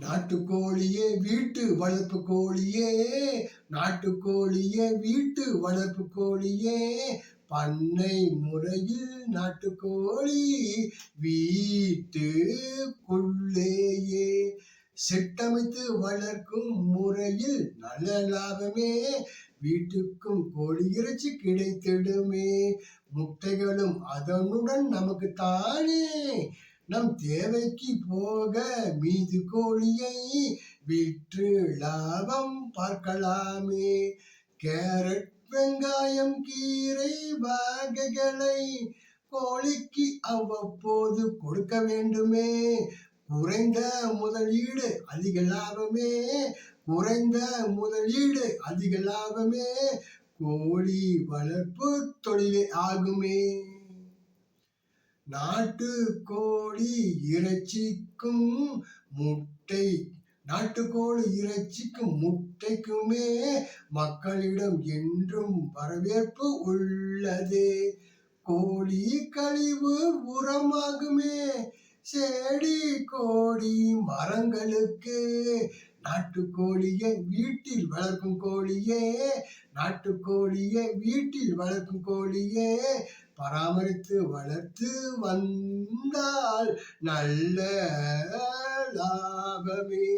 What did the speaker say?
நாட்டுக்கோழியே வீட்டு வளர்ப்பு கோழியே நாட்டுக்கோழியே வீட்டு வளர்ப்பு கோழியே பண்ணை முறையில் நாட்டுக்கோழி வீட்டுக்குள்ளேயே. சிட்டமைத்து வளர்க்கும் முறையில் நல்ல லாபமே வீட்டுக்கும் கோழி இறைச்சி கிடைத்திடுமே. முட்டைகளும் அதனுடன் நமக்கு தானே. நம் தேவைக்கு போக மீது கோழியை விற்று லாபம் பார்க்கலாமே. கேரட் வெங்காயம் கீரை வகைகளை கோழிக்கு அவ்வப்போது கொடுக்க வேண்டுமே. குறைந்த முதலீடு அதிக லாபமே. குறைந்த முதலீடு அதிக லாபமே. கோழி வளர்ப்பு தொழிலே ஆகுமே. நாட்டு கோழி இறைச்சிக்கும் முட்டை நாட்டுக்கோழி இறைச்சிக்கும் முட்டைக்குமே மக்களிடம் என்றும் வரவேற்பு உள்ளது. கோழி கழிவு உரமாகுமே. செடி கோழி மரங்களுக்கு நாட்டுக்கோழியை வீட்டில் வளர்க்கும் கோழியே நாட்டுக்கோழியை வீட்டில் வளர்க்கும் கோழியே பராமரித்து வளர்த்து வந்தால் நல்ல லாபமே.